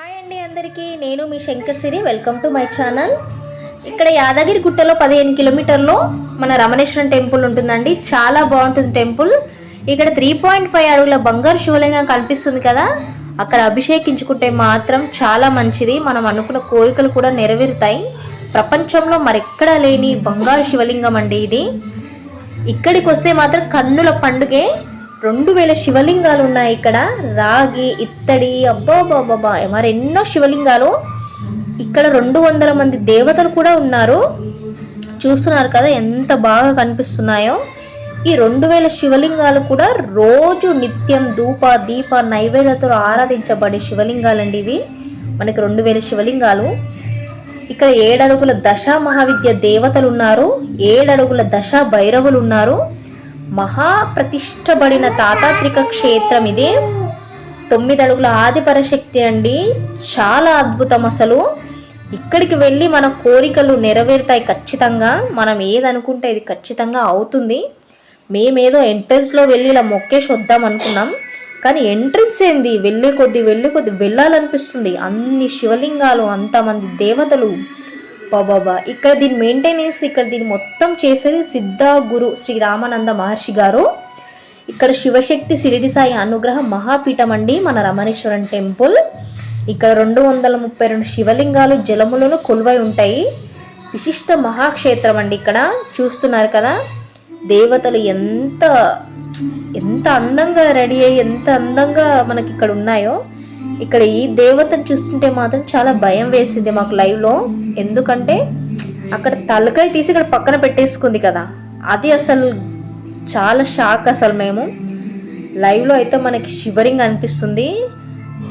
Hi అండి అందరికీ. నేను మీ Shankarsiri. Welcome to my channel ఇక్కడ యాదగిరి గుట్టలో పదిహేను కిలోమీటర్లో మన రమణేశ్వరం టెంపుల్ ఉంటుందండి. చాలా బాగుంటుంది టెంపుల్. ఇక్కడ త్రీ పాయింట్ ఫైవ్ అడుగుల బంగారు శివలింగం కనిపిస్తుంది కదా. అక్కడ అభిషేకించుకుంటే మాత్రం చాలా మంచిది. మనం అనుకున్న కోరికలు కూడా నెరవేరుతాయి. ప్రపంచంలో మరెక్కడా లేని బంగారు శివలింగం అండి ఇది. ఇక్కడికి వస్తే మాత్రం కన్నుల పండుగే. రెండు వేల శివలింగాలు ఉన్నాయి ఇక్కడ. రాగి ఇత్తడి అబ్బాబాబాబా మరి ఎన్నో శివలింగాలు. ఇక్కడ రెండు వందల మంది దేవతలు కూడా ఉన్నారు. చూస్తున్నారు కదా ఎంత బాగా కనిపిస్తున్నాయో. ఈ రెండు వేల శివలింగాలు కూడా రోజు నిత్యం ధూప దీప నైవేద్యతో ఆరాధించబడే శివలింగాలండి ఇవి. మనకి రెండు వేల శివలింగాలు. ఇక్కడ ఏడడుగుల దశ మహావిద్య దేవతలు ఉన్నారు. ఏడడుగుల దశ భైరవులు ఉన్నారు. మహాప్రతిష్టబడిన తాతాత్రిక క్షేత్రం ఇది. తొమ్మిది అడుగుల ఆదిపరశక్తి అండి. చాలా అద్భుతం అసలు. ఇక్కడికి వెళ్ళి మన కోరికలు నెరవేరుతాయి ఖచ్చితంగా. మనం ఏదనుకుంటే ఇది ఖచ్చితంగా అవుతుంది. మేమేదో ఎంట్రన్స్లో వెళ్ళి ఇలా మొక్కేసి వద్దాం అనుకున్నాం. కానీ ఎంట్రన్స్ ఏంది? వెళ్ళే కొద్ది వెళ్ళే కొద్ది వెళ్ళాలనిపిస్తుంది. అన్ని శివలింగాలు అంతమంది దేవతలు బాబాబా ఇక్కడ దీని మెయింటెనెన్స్ ఇక్కడ దీన్ని మొత్తం చేసేది సిద్ధ గురు శ్రీ రామానంద మహర్షి గారు. ఇక్కడ శివశక్తి సిరిడి సాయి అనుగ్రహ మహాపీఠం అండి మన రమణేశ్వరం టెంపుల్. ఇక్కడ రెండు వందల ముప్పై రెండు శివలింగాలు జలములను కొలువై ఉంటాయి. విశిష్ట మహాక్షేత్రం అండి ఇక్కడ. చూస్తున్నారు కదా దేవతలు ఎంత ఎంత అందంగా రెడీ అయ్యి ఎంత అందంగా మనకి ఇక్కడ ఉన్నాయో. ఇక్కడ ఈ దేవతను చూస్తుంటే మాత్రం చాలా భయం వేసింది మాకు లైవ్లో. ఎందుకంటే అక్కడ తలకాయ తీసి ఇక్కడ పక్కన పెట్టేసుకుంది కదా. అది అసలు చాలా షాక్ అసలు మేము. లైవ్లో అయితే మనకి షివరింగ్ అనిపిస్తుంది.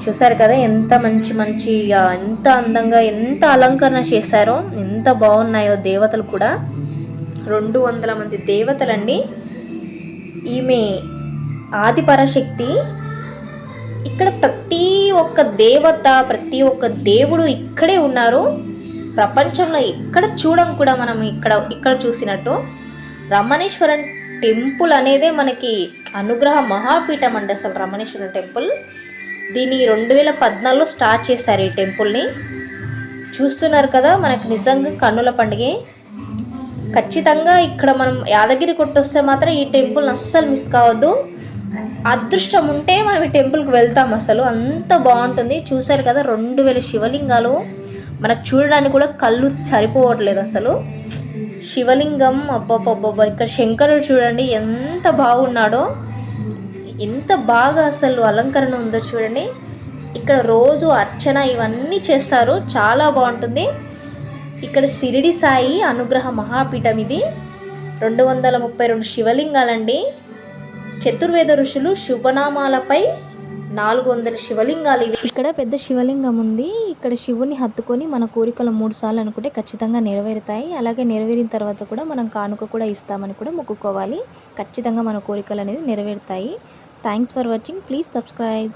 చూసారు కదా ఎంత మంచి మంచి ఎంత అందంగా ఎంత అలంకరణ చేశారో ఎంత బాగున్నాయో దేవతలు కూడా. రెండు వందల మంది దేవతలండి. ఈమె ఆదిపరశక్తి ఇక్కడ ప్రతి ఒక్క దేవత ప్రతి ఒక్క దేవుడు ఇక్కడే ఉన్నారు. ప్రపంచంలో ఎక్కడ చూడం కూడా మనం ఇక్కడ ఇక్కడ చూసినట్టు. రమణేశ్వరం టెంపుల్ అనేదే మనకి అనుగ్రహ మహాపీఠం అండి అసలు రమణేశ్వరం టెంపుల్. దీన్ని రెండు వేల పద్నాలుగులో స్టార్ట్ చేశారు ఈ టెంపుల్ని. చూస్తున్నారు కదా మనకు నిజంగా కన్నుల పండుగే. ఖచ్చితంగా ఇక్కడ మనం యాదగిరి కొట్టొస్తే మాత్రం ఈ టెంపుల్ని అస్సలు మిస్ కావద్దు. అదృష్టం ఉంటే మనం ఈ టెంపుల్కి వెళ్తాం అసలు. అంత బాగుంటుంది. చూశారు కదా రెండు వేల శివలింగాలు. మనకు చూడడానికి కూడా కళ్ళు సరిపోవట్లేదు అసలు. శివలింగం అబ్బబ్బబ్బబ్బా ఇక్కడ శంకరుడు చూడండి ఎంత బాగున్నాడో. ఎంత బాగా అసలు అలంకరణ ఉందో చూడండి. ఇక్కడ రోజు అర్చన ఇవన్నీ చేస్తారు. చాలా బాగుంటుంది. ఇక్కడ షిరిడి సాయి అనుగ్రహ మహాపీఠం ఇది. రెండు వందల ముప్పై రెండు శివలింగాలండి. చతుర్వేద ఋషులు శుభనామాలపై నాలుగు వందల శివలింగాలు ఇవి. ఇక్కడ పెద్ద శివలింగం ఉంది ఇక్కడ శివుని హత్తుకొని మన కోరికలు మూడు సార్లు అనుకుంటే ఖచ్చితంగా నెరవేరుతాయి. అలాగే నెరవేరిన తర్వాత కూడా మనం కానుక కూడా ఇస్తామని కూడా మొక్కుకోవాలి. ఖచ్చితంగా మన కోరికలు అనేది నెరవేరుతాయి. Thanks for watching. Please subscribe.